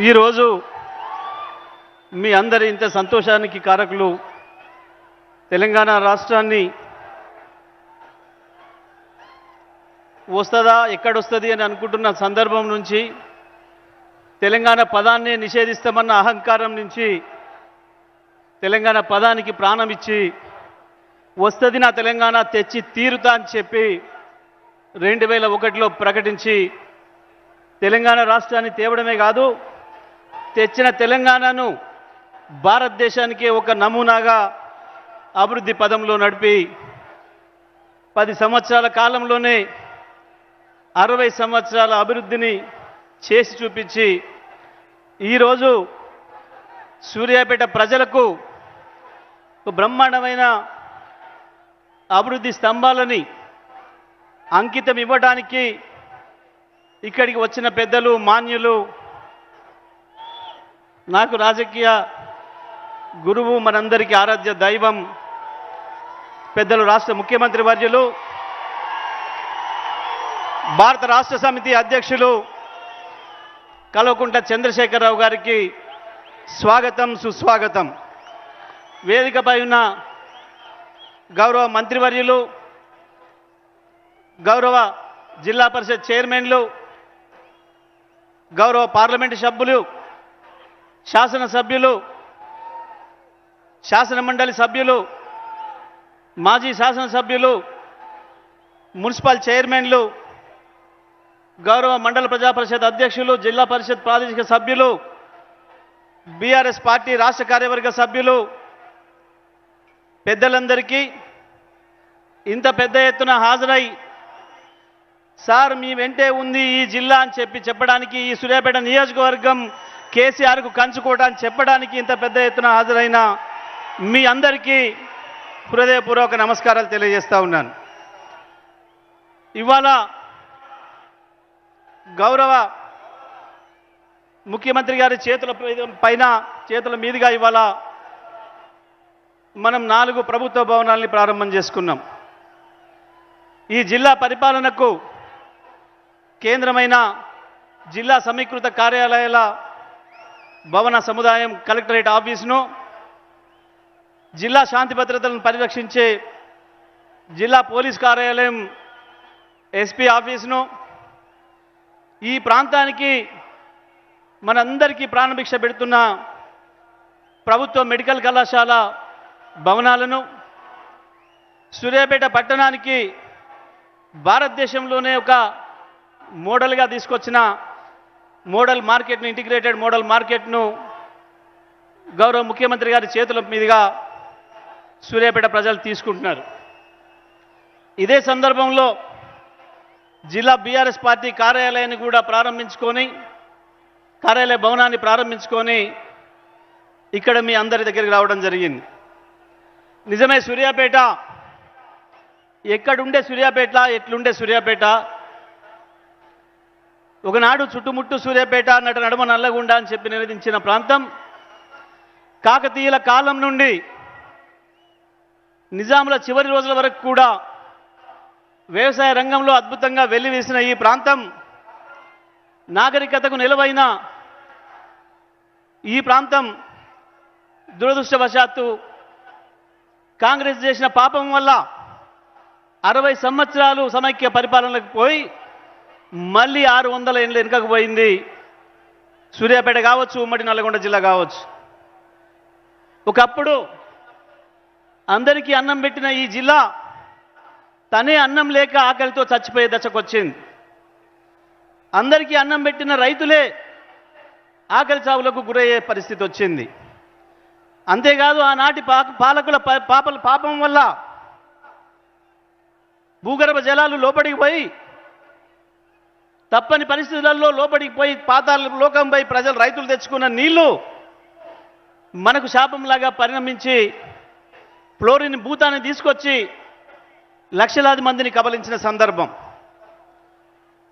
ఈరోజు మీ అందరి ఇంత సంతోషానికి కారకులు తెలంగాణ రాష్ట్రాన్ని వస్తుందా ఎక్కడొస్తుంది అని అనుకుంటున్న సందర్భం నుంచి తెలంగాణ పదాన్ని నిషేధిస్తామన్న అహంకారం నుంచి తెలంగాణ పదానికి ప్రాణం ఇచ్చి వస్తుంది నా తెలంగాణ తెచ్చి తీరుతా అని చెప్పి రెండు వేల ఒకటిలో ప్రకటించి తెలంగాణ రాష్ట్రాన్ని తేవడమే కాదు తెచ్చిన తెలంగాణను భారతదేశానికి ఒక నమూనాగా అభివృద్ధి పదంలో నడిపి పది సంవత్సరాల కాలంలోనే అరవై సంవత్సరాల అభివృద్ధిని చేసి చూపించి ఈరోజు సూర్యాపేట ప్రజలకు బ్రహ్మాండమైన అభివృద్ధి స్తంభాలని అంకితం ఇవ్వడానికి ఇక్కడికి వచ్చిన పెద్దలు మాన్యులు నాకు రాజకీయ గురువు మనందరికీ ఆరాధ్య దైవం పెద్దలు రాష్ట్ర ముఖ్యమంత్రి వర్యులు భారత రాష్ట్ర సమితి అధ్యక్షులు కల్వకుంట్ల చంద్రశేఖరరావు గారికి స్వాగతం సుస్వాగతం. వేదికపై ఉన్న గౌరవ మంత్రివర్యులు గౌరవ జిల్లా పరిషత్ చైర్మన్లు గౌరవ పార్లమెంటు సభ్యులు శాసనసభ్యులు శాసన మండలి సభ్యులు మాజీ శాసనసభ్యులు మున్సిపల్ చైర్మన్లు గౌరవ మండల ప్రజా పరిషత్ అధ్యక్షులు జిల్లా పరిషత్ ప్రాదేశిక సభ్యులు బీఆర్ఎస్ పార్టీ రాష్ట్ర కార్యవర్గ సభ్యులు పెద్దలందరికీ ఇంత పెద్ద ఎత్తున హాజరై సార్ మీ వెంటే ఉంది ఈ జిల్లా అని చెప్పి చెప్పడానికి ఈ సూర్యాపేట నియోజకవర్గం కేసీఆర్కు కంచుకోట అని చెప్పడానికి ఇంత పెద్ద ఎత్తున హాజరైన మీ అందరికీ హృదయపూర్వక నమస్కారాలు తెలియజేస్తూ ఉన్నాను. ఇవాళ గౌరవ ముఖ్యమంత్రి గారి చేతుల పైన చేతుల మీదుగా ఇవాళ మనం నాలుగు ప్రభుత్వ భవనాల్ని ప్రారంభం చేసుకున్నాం. ఈ జిల్లా పరిపాలనకు కేంద్రమైన జిల్లా సమీకృత కార్యాలయాల భవన సముదాయం కలెక్టరేట్ ఆఫీసును జిల్లా శాంతి భద్రతలను పరిరక్షించే జిల్లా పోలీస్ కార్యాలయం ఎస్పీ ఆఫీసును ఈ ప్రాంతానికి మనందరికీ ప్రాణభిక్ష పెడుతున్న ప్రభుత్వ మెడికల్ కళాశాల భవనాలను సూర్యాపేట పట్టణానికి భారతదేశంలోనే ఒక మోడల్గా తీసుకొచ్చిన మోడల్ మార్కెట్ను ఇంటిగ్రేటెడ్ మోడల్ మార్కెట్ను గౌరవ ముఖ్యమంత్రి గారి చేతుల మీదుగా సూర్యాపేట ప్రజలు తీసుకుంటున్నారు. ఇదే సందర్భంలో జిల్లా బీఆర్ఎస్ పార్టీ కార్యాలయాన్ని కూడా ప్రారంభించుకొని కార్యాలయ భవనాన్ని ప్రారంభించుకొని ఇక్కడ మీ అందరి దగ్గరికి రావడం జరిగింది. నిజమే సూర్యాపేట ఎక్కడుండే సూర్యాపేట ఎట్లుండే సూర్యాపేట? ఒకనాడు చుట్టుముట్టు సూర్యాపేట అన్నట్టు నడుమ నల్లగుండ అని చెప్పి నివేదించిన ప్రాంతం కాకతీయుల కాలం నుండి నిజాముల చివరి రోజుల వరకు కూడా వ్యవసాయ రంగంలో అద్భుతంగా వెల్లివేసిన ఈ ప్రాంతం నాగరికతకు నిలవైన ఈ ప్రాంతం దురదృష్టవశాత్తు కాంగ్రెస్ చేసిన పాపం వల్ల అరవై సంవత్సరాలు సమైక్య పరిపాలనలకు పోయి మళ్ళీ ఆరు వందల ఏళ్ళు వెనుకకు పోయింది. సూర్యాపేట కావచ్చు ఉమ్మడి నల్గొండ జిల్లా కావచ్చు. ఒకప్పుడు అందరికీ అన్నం పెట్టిన ఈ జిల్లా తనే అన్నం లేక ఆకలితో చచ్చిపోయే దశకు వచ్చింది. అందరికీ అన్నం పెట్టిన రైతులే ఆకలి చావులకు గురయ్యే పరిస్థితి వచ్చింది. అంతేకాదు ఆనాటి పాలకుల పా- పాపల పాపం వల్ల భూగర్భ జలాలు లోపడికి పోయి తప్పని పరిస్థితులలో లోపలికి పోయి పాతాల లోకంపై ప్రజలు రైతులు తెచ్చుకున్న నీళ్ళు మనకు శాపంలాగా పరిణమించి ఫ్లోరిన్ భూతాన్ని తీసుకొచ్చి లక్షలాది మందిని కబలించిన సందర్భం.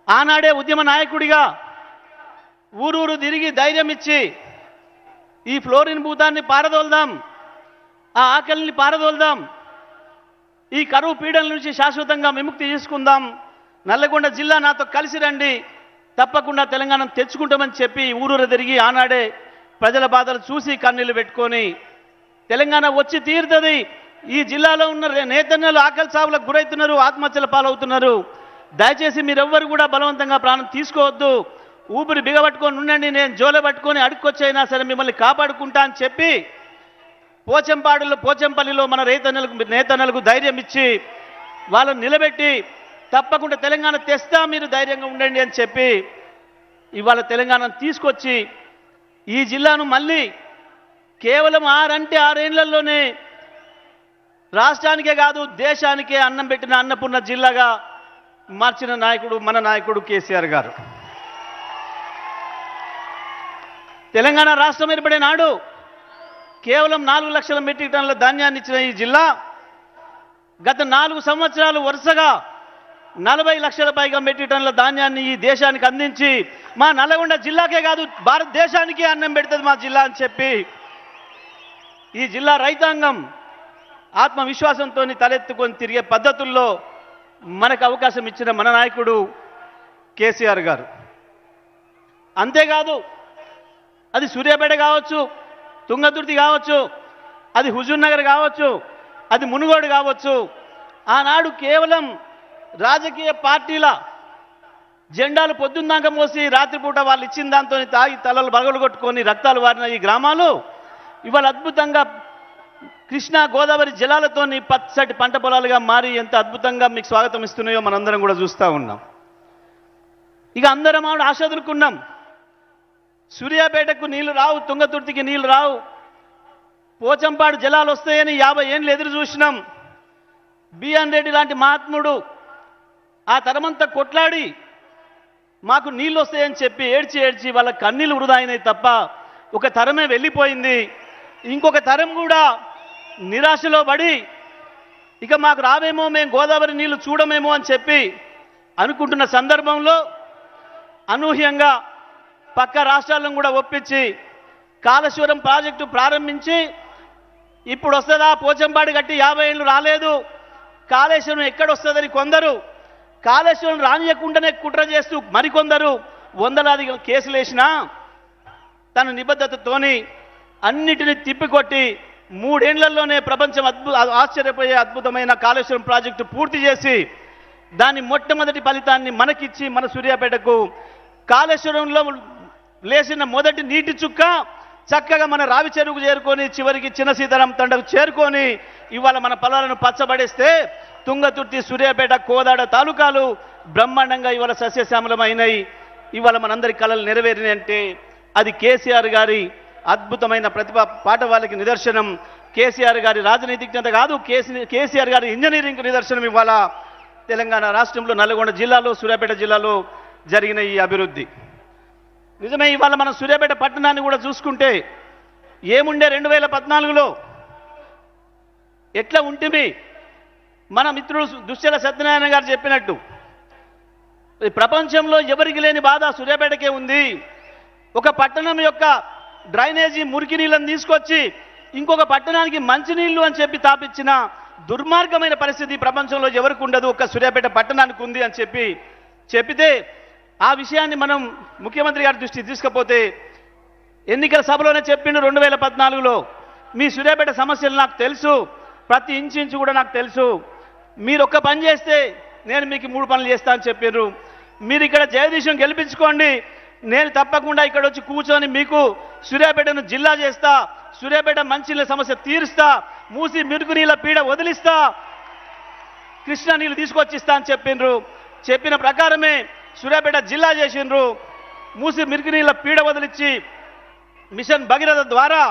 ఆనాడే ఉద్యమ నాయకుడిగా ఊరూరు తిరిగి ధైర్యం ఇచ్చి ఈ ఫ్లోరిన్ భూతాన్ని పారదోల్దాం ఆ ఆకలిని పారదోల్దాం ఈ కరువు పీడల నుంచి శాశ్వతంగా విముక్తి చేసుకుందాం నల్లగొండ జిల్లా నాతో కలిసి రండి. తప్పకుండా తెలంగాణ తెచ్చుకుంటామని చెప్పి ఊరూరు తిరిగి ఆనాడే ప్రజల బాధలు చూసి కన్నీళ్ళు పెట్టుకొని తెలంగాణ వచ్చి తీరుతుంది. ఈ జిల్లాలో ఉన్న నేతన్యాలు నేతన్నలు ఆకలి చావులకు గురవుతున్నారు ఆత్మహత్యల పాలవుతున్నారు. దయచేసి మీరెవ్వరు కూడా బలవంతంగా ప్రాణం తీసుకోవద్దు. ఊపిరి బిగబట్టుకొని ఉండండి నేను జోల పట్టుకొని అడుక్కొచ్చైనా సరే మిమ్మల్ని కాపాడుకుంటా అని చెప్పి పోచంపాడులో పోచంపల్లిలో మన రైతన్నలకు నేతన్నలకు ధైర్యం ఇచ్చి వాళ్ళని నిలబెట్టి తప్పకుండా తెలంగాణ తెస్తా మీరు ధైర్యంగా ఉండండి అని చెప్పి ఇవాళ తెలంగాణను తీసుకొచ్చి ఈ జిల్లాను మళ్ళీ కేవలం ఆరంటే ఆరేళ్ళలోనే రాష్ట్రానికే కాదు దేశానికే అన్నం పెట్టిన అన్నపూర్ణ జిల్లాగా మార్చిన నాయకుడు మన నాయకుడు కేసీఆర్ గారు. తెలంగాణ రాష్ట్రం ఏర్పడే నాడు కేవలం నాలుగు లక్షల మెట్రిక్ టన్నుల ధాన్యాన్ని ఇచ్చిన ఈ జిల్లా గత నాలుగు సంవత్సరాలు వరుసగా నలభై లక్షల పైగా మెట్రిక్ టన్నుల ధాన్యాన్ని ఈ దేశానికి అందించి మా నల్గొండ జిల్లాకే కాదు భారతదేశానికి అన్నం పెడుతుంది మా జిల్లా అని చెప్పి ఈ జిల్లా రైతాంగం ఆత్మవిశ్వాసంతో తలెత్తుకొని తిరిగే పద్ధతుల్లో మనకు అవకాశం ఇచ్చిన మన నాయకుడు కేసీఆర్ గారు. అంతేకాదు అది సూర్యాపేట కావచ్చు తుంగతుర్తి కావచ్చు అది హుజూర్ నగర్ కావచ్చు అది మునుగోడు కావచ్చు ఆనాడు కేవలం రాజకీయ పార్టీల జెండాలు పొద్దున్నాక మోసి రాత్రిపూట వాళ్ళు ఇచ్చిన దాంతో తాగి తలలు బగలు కొట్టుకొని రక్తాలు వారిన ఈ గ్రామాలు ఇవాళ అద్భుతంగా కృష్ణా గోదావరి జలాలతోని పచ్చటి పంట పొలాలుగా మారి ఎంత అద్భుతంగా మీకు స్వాగతం ఇస్తున్నాయో మనందరం కూడా చూస్తూ ఉన్నాం. ఇక అందరం ఆవిడ ఆశదులుకున్నాం. సూర్యాపేటకు నీళ్ళు రావు తుంగతుర్తికి నీళ్ళు రావు. పోచంపాడు జలాలు వస్తాయని యాభై ఏళ్ళు ఎదురు చూసినాం. బిఎన్ రెడ్డి లాంటి మహాత్ముడు ఆ తరమంతా కొట్లాడి మాకు నీళ్ళు వస్తాయని చెప్పి ఏడ్చి ఏడ్చి వాళ్ళ కన్నీళ్ళు వృధా అయినాయి తప్ప ఒక తరమే వెళ్ళిపోయింది. ఇంకొక తరం కూడా నిరాశలో పడి ఇక మాకు రావేమో మేము గోదావరి నీళ్ళు చూడమేమో అని చెప్పి అనుకుంటున్న సందర్భంలో అనూహ్యంగా పక్క రాష్ట్రాలను కూడా ఒప్పించి కాళేశ్వరం ప్రాజెక్టు ప్రారంభించి ఇప్పుడు వస్తుందా పోచంపాడు కట్టి యాభై ఏళ్ళు రాలేదు కాళేశ్వరం ఎక్కడొస్తుందని కొందరు కాళేశ్వరం రానియకుండానే కుట్ర చేస్తూ మరికొందరు వందలాది కేసులు వేసినా తన నిబద్ధతతోని అన్నిటిని తిప్పికొట్టి మూడేళ్ళలోనే ప్రపంచం అద్భుత ఆశ్చర్యపోయే అద్భుతమైన కాళేశ్వరం ప్రాజెక్టు పూర్తి చేసి దాని మొట్టమొదటి ఫలితాన్ని మనకిచ్చి మన సూర్యాపేటకు కాళేశ్వరంలో లేచిన మొదటి నీటి చుక్క చక్కగా మన రావి చెరువుకు చేరుకొని చివరికి చిన్న సీతారాం తండకు చేరుకొని ఇవాళ మన పొలాలను పచ్చబడేస్తే తుంగతుర్తి సూర్యాపేట కోదాడ తాలూకాలు బ్రహ్మాండంగా ఇవాళ అయినాయి. ఇవాళ మనందరి కళలు నెరవేరినంటే అది కేసీఆర్ గారి అద్భుతమైన ప్రతిభ పాట వాళ్ళకి నిదర్శనం. కేసీఆర్ గారి రాజనీతిజ్ఞత కాదు కేసీ కేసీఆర్ గారి ఇంజనీరింగ్ నిదర్శనం ఇవాళ తెలంగాణ రాష్ట్రంలో నల్గొండ జిల్లాలో సూర్యాపేట జిల్లాలో జరిగిన ఈ అభివృద్ధి. నిజమే ఇవాళ మనం సూర్యాపేట పట్టణాన్ని కూడా చూసుకుంటే ఏముండే రెండు వేల పద్నాలుగులో? ఎట్లా ఉంటుంది మన మిత్రుడు దుశ్చల సత్యనారాయణ గారు చెప్పినట్టు ప్రపంచంలో ఎవరికి లేని బాధ సూర్యాపేటకే ఉంది. ఒక పట్టణం యొక్క డ్రైనేజీ మురికి నీళ్ళని తీసుకొచ్చి ఇంకొక పట్టణానికి మంచినీళ్ళు అని చెప్పి తాపించిన దుర్మార్గమైన పరిస్థితి ప్రపంచంలో ఎవరికి ఉండదు ఒక సూర్యాపేట పట్టణానికి ఉంది అని చెప్పి చెప్పితే ఆ విషయాన్ని మనం ముఖ్యమంత్రి గారి దృష్టికి తీసుకపోతే ఎన్నికల సభలోనే చెప్పిండు రెండు వేల పద్నాలుగులో మీ సూర్యాపేట సమస్యలు నాకు తెలుసు ప్రతి ఇంచు ఇంచు కూడా నాకు తెలుసు. మీరు ఒక్క పని చేస్తే నేను మీకు మూడు పనులు చేస్తా అని చెప్పారు మీరు ఇక్కడ జగదీశం గెలిపించుకోండి. నేను తప్పకుండా ఇక్కడ వచ్చి కూర్చొని మీకు సూర్యాపేటను జిల్లా చేస్తా. సూర్యాపేట మంచినీళ్ళ సమస్య తీరుస్తా. మూసి మిరుగు నీళ్ళ పీడ వదిలిస్తా. కృష్ణా నీళ్ళు తీసుకొచ్చిస్తా అని చెప్పిండ్రు చెప్పిన ప్రకారమే సూర్యాపేట జిల్లా చేసిండ్రు. మూసి మిరుగు నీళ్ళ పీడ వదిలిచ్చి మిషన్ భగీరథ ద్వారా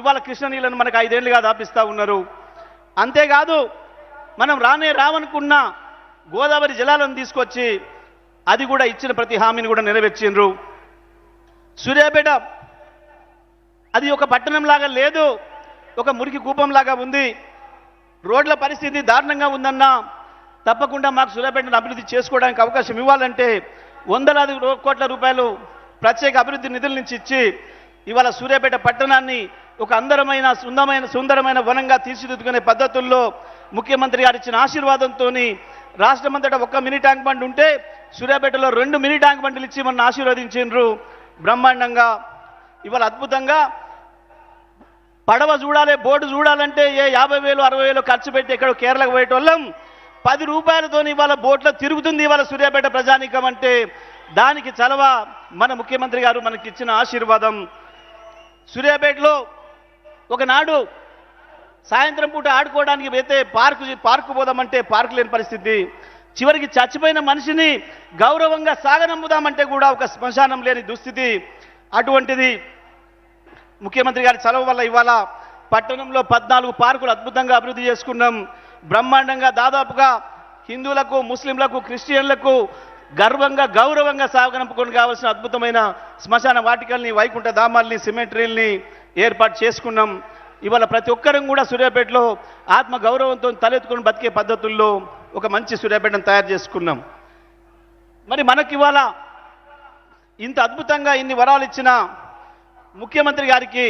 ఇవాళ కృష్ణ నీళ్ళను మనకు ఐదేళ్ళుగా దాపిస్తూ ఉన్నారు. అంతేకాదు మనం రానే రావనుకున్న గోదావరి జలాలను తీసుకొచ్చి అది కూడా ఇచ్చిన ప్రతి హామీని కూడా నెరవేర్చిండ్రు. సూర్యాపేట అది ఒక పట్టణంలాగా లేదు ఒక మురికి కూపంలాగా ఉంది. రోడ్ల పరిస్థితి దారుణంగా ఉందన్నా తప్పకుండా మాకు సూర్యాపేటను అభివృద్ధి చేసుకోవడానికి అవకాశం ఇవ్వాలంటే వందలాది కోట్ల రూపాయలు ప్రత్యేక అభివృద్ధి నిధుల నుంచి ఇచ్చి ఇవాళ సూర్యాపేట పట్టణాన్ని ఒక అందరమైన సుందరమైన సుందరమైన వనంగా తీర్చిదిద్దుకునే పద్ధతుల్లో ముఖ్యమంత్రి గారు ఇచ్చిన ఆశీర్వాదంతో రాష్ట్రమంతటా ఒక్క మినీ ట్యాంక్ బండ్ ఉంటే సూర్యాపేటలో రెండు మినీ ట్యాంక్ బండ్లు ఇచ్చి మన ఆశీర్వదించిండ్రు. బ్రహ్మాండంగా ఇవాళ అద్భుతంగా పడవ చూడాలి బోటు చూడాలంటే ఏ యాభై వేలు అరవై వేలు ఖర్చు పెట్టి ఎక్కడో కేరళకు పోయేటోళ్ళం. పది రూపాయలతో ఇవాళ బోట్లో తిరుగుతుంది ఇవాళ సూర్యాపేట ప్రజానికం అంటే దానికి చలవ మన ముఖ్యమంత్రి గారు మనకి ఇచ్చిన ఆశీర్వాదం. సూర్యాపేటలో ఒకనాడు సాయంత్రం పూట ఆడుకోవడానికి పోతే పార్కు పార్కు పోదామంటే పార్కు లేని పరిస్థితి. చివరికి చచ్చిపోయిన మనిషిని గౌరవంగా సాగనంపుదామంటే కూడా ఒక శ్మశానం లేని దుస్థితి. అటువంటిది ముఖ్యమంత్రి గారి చలవ వల్ల ఇవాళ పట్టణంలో పద్నాలుగు పార్కులు అద్భుతంగా అభివృద్ధి చేసుకున్నాం. బ్రహ్మాండంగా దాదాపుగా హిందువులకు ముస్లింలకు క్రిస్టియన్లకు గర్వంగా గౌరవంగా సాగనంపుకొని కావాల్సిన అద్భుతమైన శ్మశాన వాటికల్ని వైకుంఠ ధామాల్ని సిమెంట్రీల్ని ఏర్పాటు చేసుకున్నాం. ఇవాళ ప్రతి ఒక్కరం కూడా సూర్యాపేటలో ఆత్మ గౌరవంతో తలెత్తుకొని బతికే పద్ధతుల్లో ఒక మంచి సూర్యాపేటను తయారు చేసుకున్నాం. మరి మనకి ఇవాళ ఇంత అద్భుతంగా ఇన్ని వరాలు ఇచ్చిన ముఖ్యమంత్రి గారికి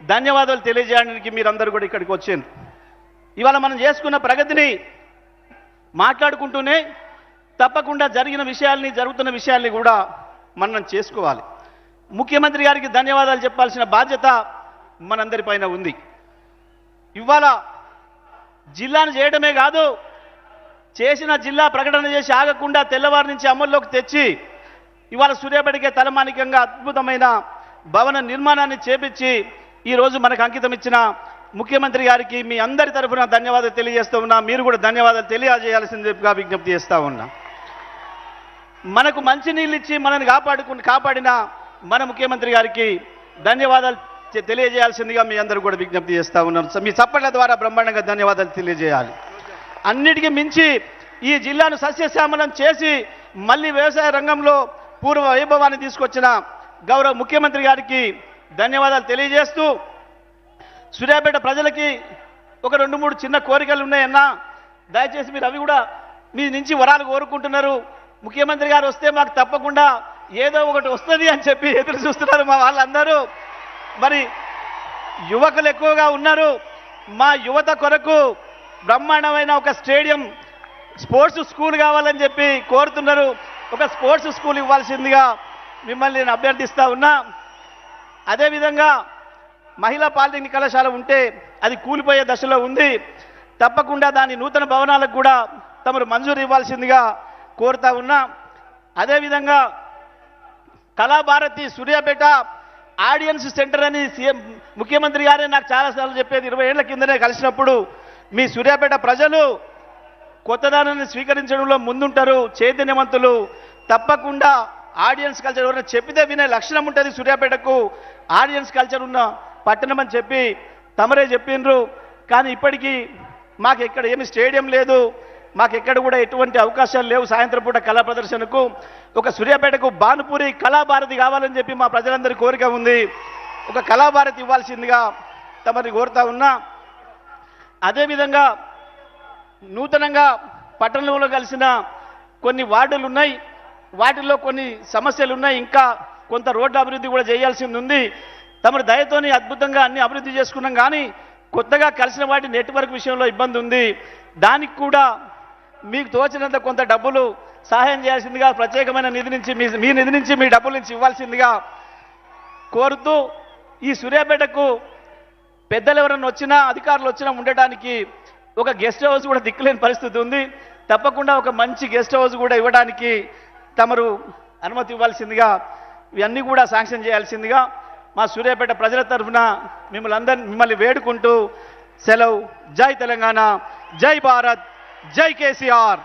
ధన్యవాదాలు తెలియజేయడానికి మీరందరూ కూడా ఇక్కడికి వచ్చారు ఇవాళ మనం చేసుకున్న ప్రగతిని మాట్లాడుకుంటూనే తప్పకుండా జరిగిన విషయాల్ని జరుగుతున్న విషయాల్ని కూడా మనం చేసుకోవాలి. ముఖ్యమంత్రి గారికి ధన్యవాదాలు చెప్పాల్సిన బాధ్యత మనందరిపైన ఉంది. ఇవాళ జిల్లాను చేయడమే కాదు చేసిన జిల్లా ప్రకటన చేసి ఆగకుండా తెల్లవారి నుంచి అమల్లోకి తెచ్చి ఇవాళ సూర్యాపేటకే తలమానికంగా అద్భుతమైన భవన నిర్మాణాన్ని చేపించి ఈరోజు మనకు అంకితం ఇచ్చిన ముఖ్యమంత్రి గారికి మీ అందరి తరఫున ధన్యవాదాలు తెలియజేస్తూ ఉన్నా. మీరు కూడా ధన్యవాదాలు తెలియజేయాల్సిందిగా విజ్ఞప్తి చేస్తూ ఉన్నా. మనకు మంచి నీళ్ళు ఇచ్చి మనల్ని కాపాడుకుని కాపాడిన మన ముఖ్యమంత్రి గారికి ధన్యవాదాలు తెలియజేయాల్సిందిగా మీ అందరూ కూడా విజ్ఞప్తి చేస్తూ ఉన్నాం సో మీ చప్పట్ల ద్వారా బ్రహ్మాండంగా ధన్యవాదాలు తెలియజేయాలి. అన్నిటికీ మించి ఈ జిల్లాను సస్యశ్యామలం చేసి మళ్ళీ వ్యవసాయ రంగంలో పూర్వ వైభవాన్ని తీసుకొచ్చిన గౌరవ ముఖ్యమంత్రి గారికి ధన్యవాదాలు తెలియజేస్తూ సూర్యాపేట ప్రజలకి ఒక రెండు మూడు చిన్న కోరికలు ఉన్నాయన్నా దయచేసి మీరు అవి కూడా మీ నుంచి వరాలు కోరుకుంటున్నారు. ముఖ్యమంత్రి గారు వస్తే మాకు తప్పకుండా ఏదో ఒకటి వస్తుంది అని చెప్పి ఎదురు చూస్తున్నారు మా వాళ్ళందరూ. మరి యువకులు ఎక్కువగా ఉన్నారు. మా యువత కొరకు బ్రహ్మాండమైన ఒక స్టేడియం స్పోర్ట్స్ స్కూల్ కావాలని చెప్పి కోరుతున్నారు. ఒక స్పోర్ట్స్ స్కూల్ ఇవ్వాల్సిందిగా మిమ్మల్ని నేను అభ్యర్థిస్తూ ఉన్నా. అదేవిధంగా మహిళా పాలిటెక్నిక్ కళాశాల ఉంటే అది కూలిపోయే దశలో ఉంది. తప్పకుండా దాని నూతన భవనాలకు కూడా తమరు మంజూరు ఇవ్వాల్సిందిగా కోరుతా ఉన్నా. అదేవిధంగా కళాభారతి సూర్యాపేట ఆడియన్స్ సెంటర్ అని సీఎం ముఖ్యమంత్రి గారే నాకు చాలాసార్లు చెప్పేది. ఇరవై ఏళ్ళ కిందనే కలిసినప్పుడు మీ సూర్యాపేట ప్రజలు కొత్తదానాన్ని స్వీకరించడంలో ముందుంటారు. చైతన్యవంతులు తప్పకుండా ఆడియన్స్ కల్చర్ ఎవరైనా చెప్పితే వినే లక్షణం ఉంటుంది సూర్యాపేటకు. ఆడియన్స్ కల్చర్ ఉన్న పట్టణం అని చెప్పి తమరే చెప్పిండ్రు కానీ ఇప్పటికీ మాకు ఎక్కడ ఏమి స్టేడియం లేదు. మాకు ఎక్కడ కూడా ఎటువంటి అవకాశాలు లేవు సాయంత్రం పూట కళా ప్రదర్శనకు. ఒక సూర్యాపేటకు భానుపూరి కళాభారతి కావాలని చెప్పి మా ప్రజలందరి కోరిక ఉంది. ఒక కళాభారతి ఇవ్వాల్సిందిగా తమని కోరుతా ఉన్నా. అదేవిధంగా నూతనంగా పట్టణంలో కలిసిన కొన్ని వార్డులు ఉన్నాయి వాటిల్లో కొన్ని సమస్యలు ఉన్నాయి ఇంకా కొంత రోడ్డు అభివృద్ధి కూడా చేయాల్సింది ఉంది. తమరి దయతోని అద్భుతంగా అన్ని అభివృద్ధి చేసుకున్నాం కానీ కొత్తగా కలిసిన వాటి నెట్వర్క్ విషయంలో ఇబ్బంది ఉంది. దానికి కూడా మీకు తోచినంత కొంత డబ్బులు సహాయం చేయాల్సిందిగా ప్రత్యేకమైన నిధి నుంచి మీ మీ నిధి నుంచి మీ డబ్బుల నుంచి ఇవ్వాల్సిందిగా కోరుతూ ఈ సూర్యాపేటకు పెద్దలు ఎవరైనా వచ్చినా అధికారులు వచ్చినా ఉండటానికి ఒక గెస్ట్ హౌస్ కూడా దిక్కులేని పరిస్థితి ఉంది. తప్పకుండా ఒక మంచి గెస్ట్ హౌస్ కూడా ఇవ్వడానికి తమరు అనుమతి ఇవ్వాల్సిందిగా ఇవన్నీ కూడా శాంక్షన్ చేయాల్సిందిగా మా సూర్యాపేట ప్రజల తరఫున మిమ్మల్ని అందరిని మిమ్మల్ని వేడుకుంటూ సెలవు. జై తెలంగాణ జై భారత్ జై కేసీఆర్.